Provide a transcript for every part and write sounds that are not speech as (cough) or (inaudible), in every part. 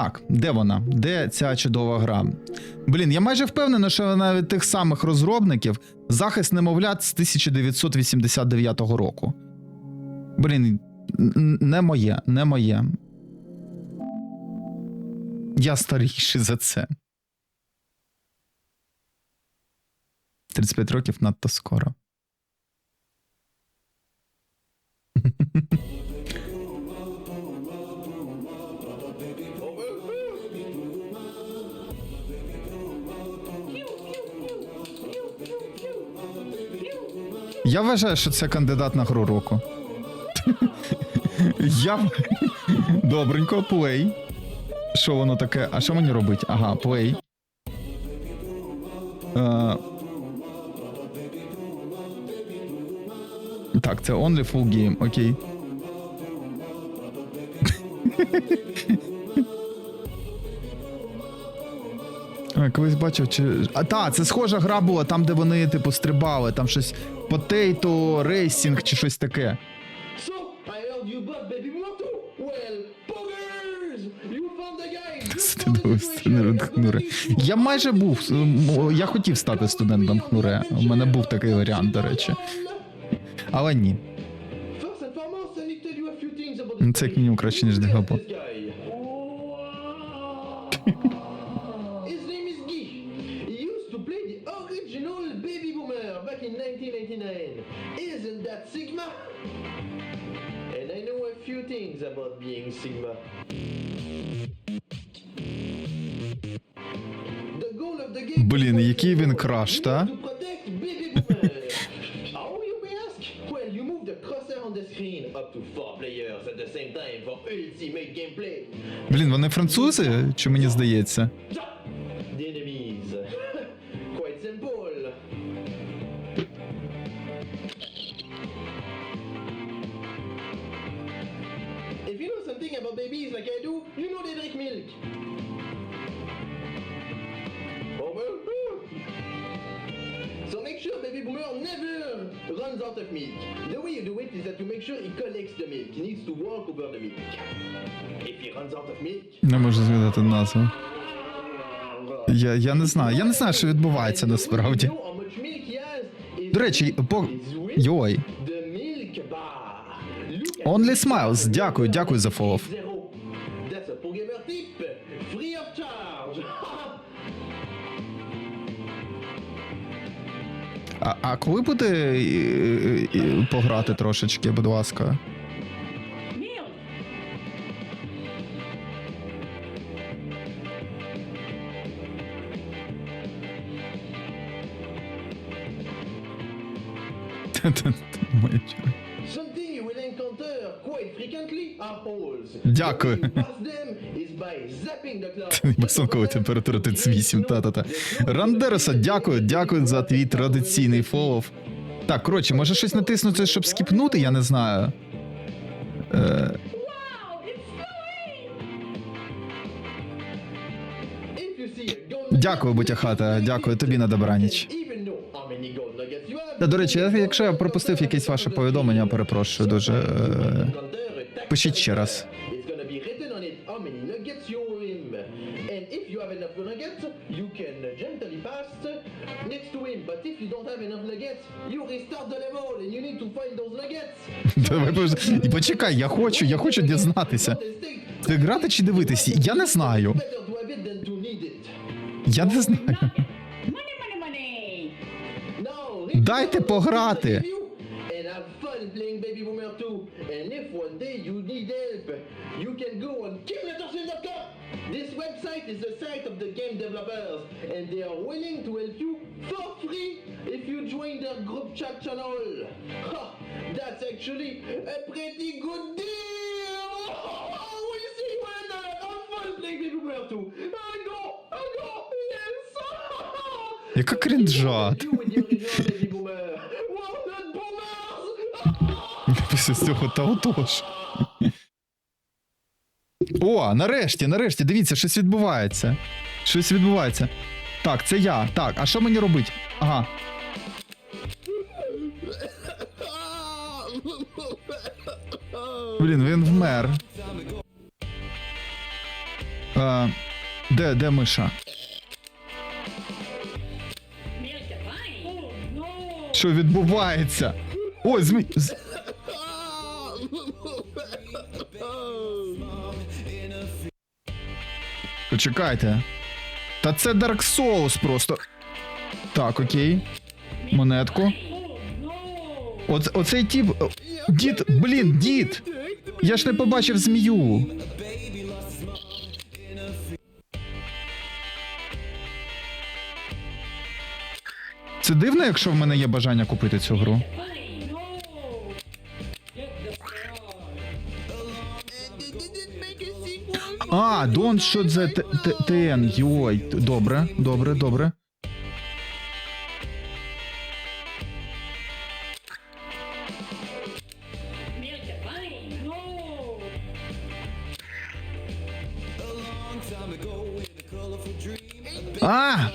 Так, де вона? Де ця чудова гра? Блін, я майже впевнений, що навіть тих самих розробників захист немовлят з 1989 року. Блін, не моє, не моє. Я старіший за це. 35 років надто скоро. Я вважаю, що це кандидат на гру року. (laughs) Я. Добренько, плей. Що воно таке? А що мені робить? Ага, плей. Е... Так, це only full game, окей. (laughs) колись бачив, чи. А та, це схожа гра була там, де вони, типу, стрибали, там щось Potato Racing чи щось таке. Situation. хнуре. Я майже був. Я хотів стати студентом хнуре. У мене був такий варіант, до речі. Але ні. Це як мінімум краще, ніж Look the Блін, який він краш, та? Блін, вони французи? Чи мені здається? Know babies like I do, you know they drink milk. Oh well. So make sure baby boomer never runs out of milk. The way you do it is that you make sure he collects the milk. He needs to walk over the milk. If he runs out of milk, Не можу згадати назву. Я, я не знаю. Я не знаю, що відбувається насправді. До речі, по- Йой. Only Smiles, дякую, дякую за фолов. А, а коли буде е, е, е, пограти трошечки, будь ласка? Моя черга. Це високова температура 38, та-та-та. Рандероса, дякую, дякую за твій традиційний фолов. Так, коротше, може щось натиснути, щоб скіпнути, я не знаю. Е, Дякую, Бутяхата, дякую тобі на добраніч. Та, до речі, якщо я пропустив якесь ваше повідомлення, перепрошую дуже. Е, пишіть ще раз. І почекай, я хочу, я хочу дізнатися. Ти грати чи дивитися? Я не знаю. Я не знаю. Дайте пограти. if one day you need help, you can go on KillLetterShield.com. This website is the site of the game developers, and they are willing to help you for free if you join their group chat channel. Ha, that's actually a pretty good deal. (laughs) Oh, we see when uh, have fun playing Baby Boomer 2. I go, I go, yes. (laughs) Яка крінжа. Boomers. Після цього та отож. О, нарешті, нарешті, дивіться, щось відбувається. Щось відбувається. Так, це я. Так, а що мені робить? Ага. Блін, він вмер. Е, де, де миша? Що відбувається? Ой, змій. Почекайте. Та це Dark Souls просто. Так, окей. Монетку. Oh оцей тіп. Дід, блін, дід! Я ж не побачив змію. Це дивно, якщо в мене є бажання купити цю гру. А, Don't Shoot the TN. Йой, добре, добре, добре. А!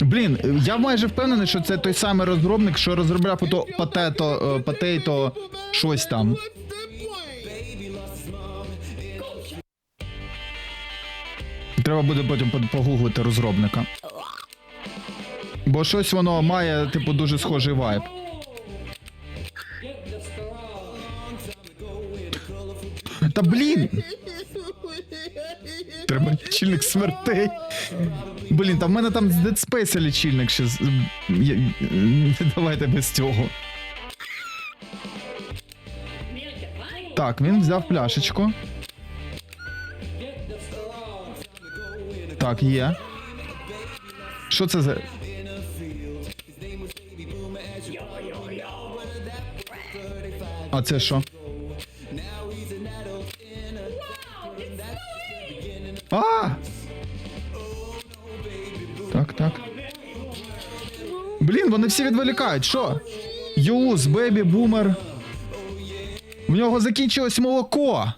Блін, я майже впевнений, що це той самий розробник, що розробляв ото Potato, е, Potato щось там. Треба буде потім погуглити розробника. Бо щось воно має, типу, дуже схожий вайб. Та блін! Треба лічильник смертей. Блін, та в мене там з Dead Space лічильник ще. з- Давайте без цього. Так, він взяв пляшечку. Так, є. Що це за. А це що? Вони всі відволікають. Що? Юз, бебі, бумер. В нього закінчилось молоко.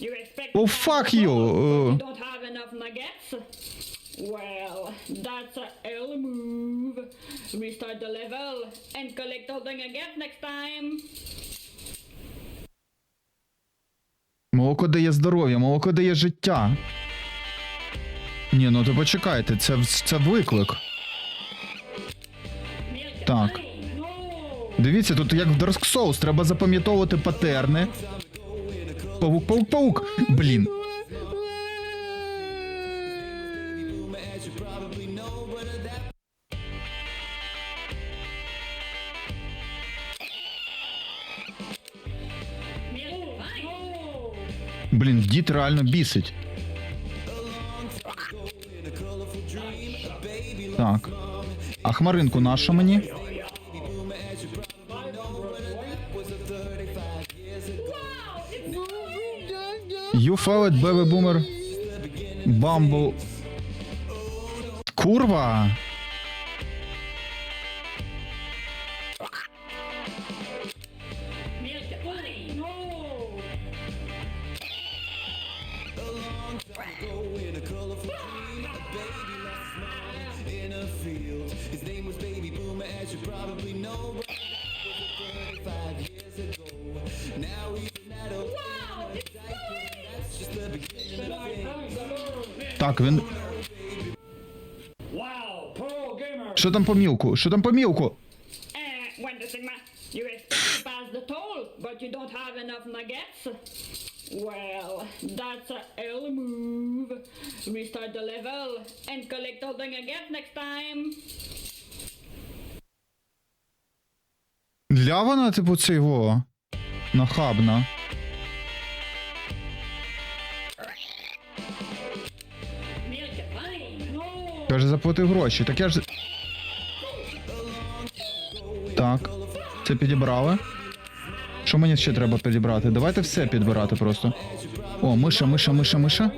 Uh, expect. Oh, fuck you. Uh? Well, that's a L move. Restart the level and collect all the nuggets next time. молоко дає здоров'я, молоко дає життя. Ні, ну то почекайте, це, це виклик. Так. Дивіться, тут як в Dark Souls, треба запам'ятовувати патерни. Паук, паук, паук. Блін. Блін, дід реально бісить. Так. А хмаринку нашу мені? You followed baby boomer. Bumble. Курва. Так, він. Що там по мілку? Що там по мілку? Uh? Well, that's a L move. Restart the level and collect all the nuggets next time. Ля вона, типу, це його. Нахабна. Каже, заплатив гроші. Так я ж. Так. Це підібрали. Що мені ще треба підібрати? Давайте все підбирати просто. О, миша, миша, миша, миша.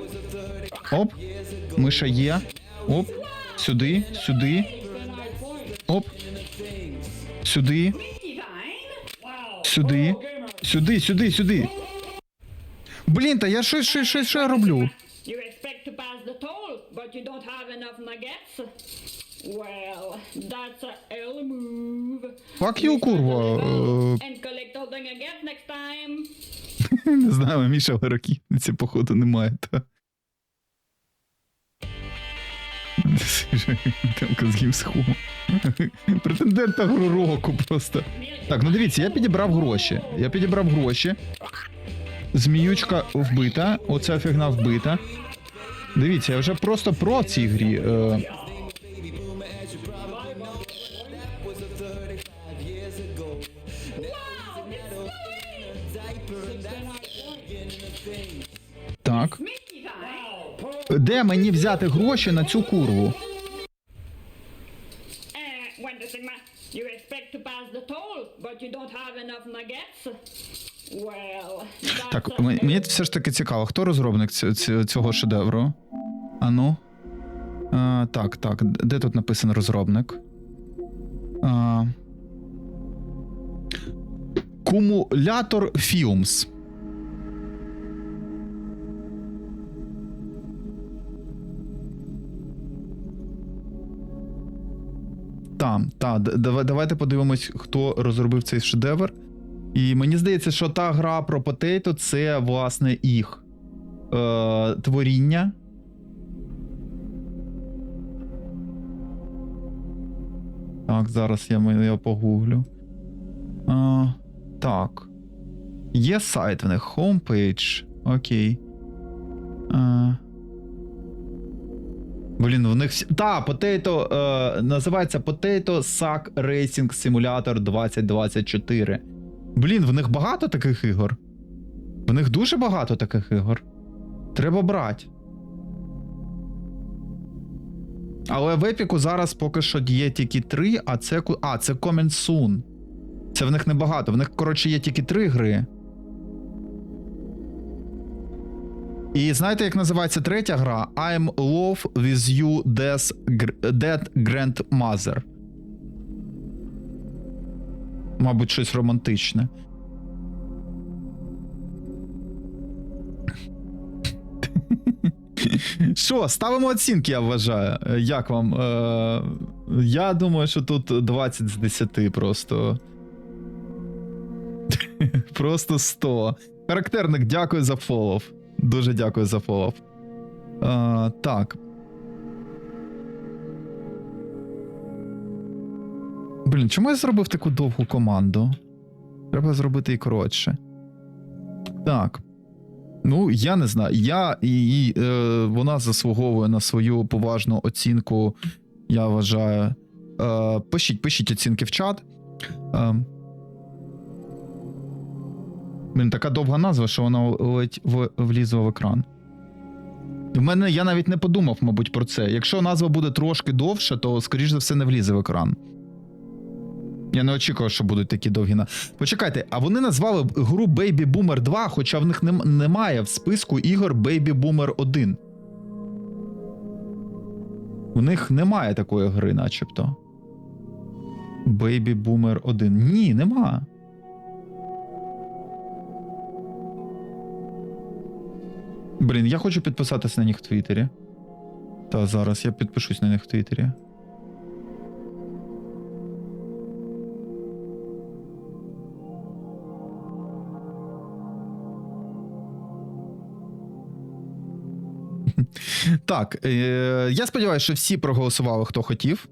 Оп. Миша є. Оп. Сюди, сюди. Оп. Сюди. Сюди. Сюди, сюди, сюди. Блін, та я щось, щось, щось, що я роблю. You expect to pass the toll, but you don't have enough nuggets? Well, that's a L move. Fuck you, курва. Е, And collect all the nuggets next time. (laughs) Не знаю, Міша ракітниці, походу, немає. Та. (laughs) Темка з гіпсху. (laughs) Претендент гру року просто. Так, ну дивіться, я підібрав гроші. Я підібрав гроші. Зміючка вбита, оця фігна вбита. Дивіться, я вже просто про в цій грі. Е, так. Де мені взяти гроші на цю курву? Uh, when the thing ma- you expect to pass the toll, but you don't have enough nuggets? Well, that's Так, a м- мені все ж таки цікаво, хто розробник ць- ць- цього шедевру? Ану. А, так, так. Де тут написано розробник? А, Кумулятор Films. Там, та, давайте подивимось, хто розробив цей шедевр. І мені здається, що та гра про Potato це, власне, їх е, творіння. Так, зараз я, я погуглю. А, так. Є сайт в них, homepage. Окей. А, Блін, в них всі. Та, Potato, е, називається Potato Sack Racing Simulator 2024. Блін, в них багато таких ігор. В них дуже багато таких ігор. Треба брати. Але в Епіку зараз поки що є тільки три, а це. А, це Coming Soon. Це в них небагато. В них, коротше, є тільки три гри. І знаєте, як називається третя гра? I'm love with you death, grandmother. Мабуть, щось романтичне. Що, ставимо оцінки, я вважаю. Як вам? Е, я думаю, що тут 20 з 10 просто. Просто 100. Характерник, дякую за фолов. Дуже дякую за фолов. Е, так. Блін, чому я зробив таку довгу команду? Треба зробити і коротше. Так. Ну, я не знаю. Я і, і е, вона заслуговує на свою поважну оцінку, я вважаю. Е, пишіть, пишіть оцінки в чат. Е, блін, така довга назва, що вона ледь в, влізла в екран. В мене я навіть не подумав, мабуть, про це. Якщо назва буде трошки довша, то, скоріш за все, не влізе в екран. Я не очікував, що будуть такі довгі на. Почекайте, а вони назвали гру Baby Boomer 2, хоча в них нем- немає в списку ігор Baby Boomer 1. У них немає такої гри, начебто. Baby Boomer 1. Ні, нема. Блін, я хочу підписатися на них в Твіттері. Та зараз я підпишусь на них в Твіттері. Так, е, я сподіваюся, що всі проголосували, хто хотів.